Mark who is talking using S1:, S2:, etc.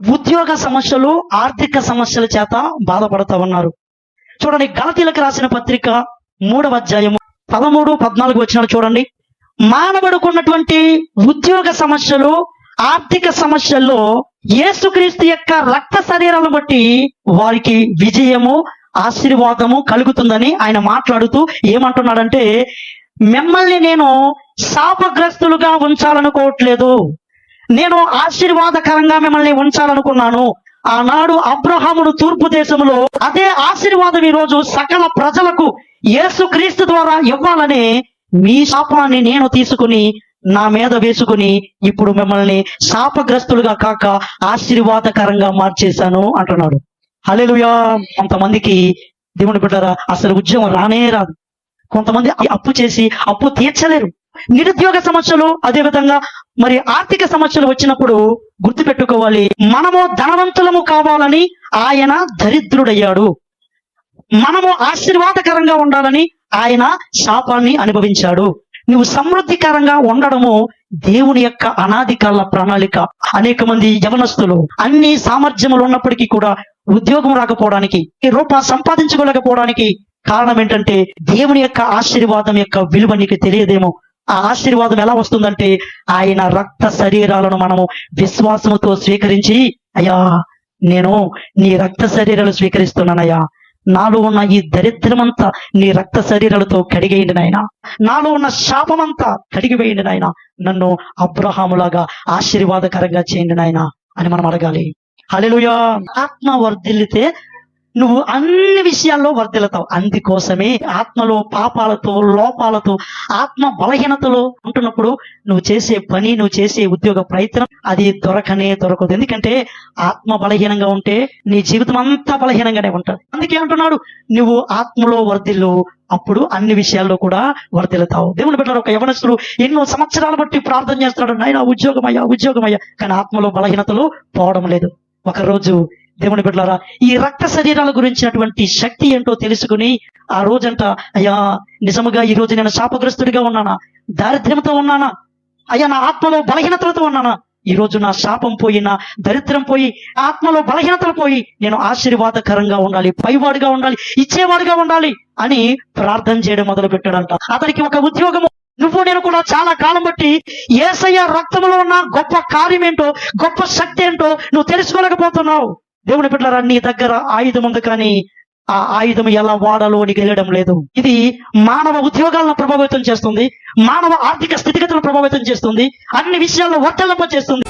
S1: ఉద్యోగ సమస్యలు ఆర్థిక సమస్యల చేత బాధపడతా ఉన్నారు. చూడండి గలతీలకు రాసిన పత్రిక మూడవ అధ్యాయము పదమూడు పద్నాలుగు వచ్చినాడు చూడండి. మానవుడుకున్నటువంటి ఉద్యోగ సమస్యలు ఆర్థిక సమస్యల్లో యేసుక్రీస్తు యొక్క రక్త శరీరాలను బట్టి వారికి విజయము ఆశీర్వాదము కలుగుతుందని ఆయన మాట్లాడుతూ ఏమంటున్నాడంటే మిమ్మల్ని నేను శాపగ్రస్తులుగా ఉంచాలనుకోవట్లేదు. నేను ఆశీర్వాదకరంగా మిమ్మల్ని ఉంచాలనుకున్నాను. ఆనాడు అబ్రహాముడు తూర్పు దేశంలో అదే ఆశీర్వాదం ఈ రోజు సకల ప్రజలకు యేసుక్రీస్తు ద్వారా ఇవ్వాలని మీ శాపాన్ని నేను తీసుకుని నా మీద వేసుకుని ఇప్పుడు మిమ్మల్ని శాపగ్రస్తులుగా కాక ఆశీర్వాదకరంగా మార్చేశాను అంటున్నాడు. హలేలుయా కొంతమందికి దేవుని బిడ్డరా అసలు ఉద్యమం రానే రాదు. కొంతమంది అప్పు చేసి అప్పు తీర్చలేరు. నిరుద్యోగ సమస్యలు అదే విధంగా మరి ఆర్థిక సమస్యలు వచ్చినప్పుడు గుర్తుపెట్టుకోవాలి. మనము ధనవంతులము కావాలని ఆయన దరిద్రుడయ్యాడు. మనము ఆశీర్వాదకరంగా ఉండాలని ఆయన శాపాన్ని అనుభవించాడు. నువ్వు సమృద్ధికరంగా ఉండడము దేవుని యొక్క అనాది కాల ప్రణాళిక. అనేక మంది యవనస్తులు అన్ని సామర్థ్యములు ఉన్నప్పటికీ కూడా ఉద్యోగం రాకపోవడానికి ఈ రూప సంపాదించుకోలేకపోవడానికి కారణం ఏంటంటే దేవుని యొక్క ఆశీర్వాదం యొక్క విలువ నీకు తెలియదేమో. ఆ ఆశీర్వాదం ఎలా వస్తుందంటే ఆయన రక్త శరీరాలను మనము విశ్వాసముతో స్వీకరించి అయ్యా నేను నీ రక్త శరీరాలు స్వీకరిస్తున్నానయ్యా. నాలో ఉన్న ఈ దరిద్రమంతా నీ రక్త శరీరాలతో కడిగేయండి నాయన. నాలో ఉన్న శాపమంతా కడిగివేయండి నాయన. నన్ను అబ్రహాములాగా ఆశీర్వాదకరంగా చేయండి నాయన అని మనం అడగాలి. హల్లెలూయా. ఆత్మ వర్ధిల్లితే నువ్వు అన్ని విషయాల్లో వర్ధిల్లుతావు. అందుకోసమే ఆత్మలో పాపాలతో లోపాలతో ఆత్మ బలహీనతలో ఉంటున్నప్పుడు నువ్వు చేసే పని నువ్వు చేసే ఉద్యోగ ప్రయత్నం అది దొరకనే దొరకదు. ఎందుకంటే ఆత్మ బలహీనంగా ఉంటే నీ జీవితం అంతా బలహీనంగానే ఉంటుంది. అందుకే అంటున్నాడు నువ్వు ఆత్మలో వర్ధిల్లు. అప్పుడు అన్ని విషయాల్లో కూడా వర్ధిల్లుతావు. దేవుని బిడ్డలు ఒక యవనస్తుడు ఎన్నో సంవత్సరాలు బట్టి ప్రార్థన చేస్తున్నాడు నాయన ఉద్యోగమయ్యా ఉద్యోగమయ్యా. కానీ ఆత్మలో బలహీనతలు పోవడం లేదు. ఒక రోజు దేవుని బిడ్డలారా ఈ రక్త శరీరాల గురించినటువంటి శక్తి ఏంటో తెలుసుకుని ఆ రోజంట అయ్యా నిజముగా ఈ రోజు నేను శాపగ్రస్తుడిగా ఉన్నానా? దారిద్ర్యంతో ఉన్నానా? అయ్యా నా ఆత్మలో బలహీనతలతో ఉన్నానా? ఈ రోజు నా శాపం పోయి నా దరిద్రం పోయి ఆత్మలో బలహీనతలు పోయి నేను ఆశీర్వాదకరంగా ఉండాలి పైవాడిగా ఉండాలి ఇచ్చేవాడిగా ఉండాలి అని ప్రార్థన చేయడం మొదలు పెట్టాడంట అతనికి ఒక ఉద్యోగము. నువ్వు నేను కూడా చాలా కాలం బట్టి ఏసయ్య రక్తంలో ఉన్న గొప్ప కార్యం ఏంటో గొప్ప శక్తి ఏంటో నువ్వు తెలుసుకోలేకపోతున్నావు. దేవుని బిడ్డలారా నీ దగ్గర ఆయుధం ఉంది కానీ ఆ ఆయుధం ఎలా వాడాలో నీకు తెలియడం లేదు. ఇది మానవ ఉద్యోగాలను ప్రభావితం చేస్తుంది మానవ ఆర్థిక స్థితిగతులను ప్రభావితం చేస్తుంది అన్ని విషయాల్లో వర్తలంప చేస్తుంది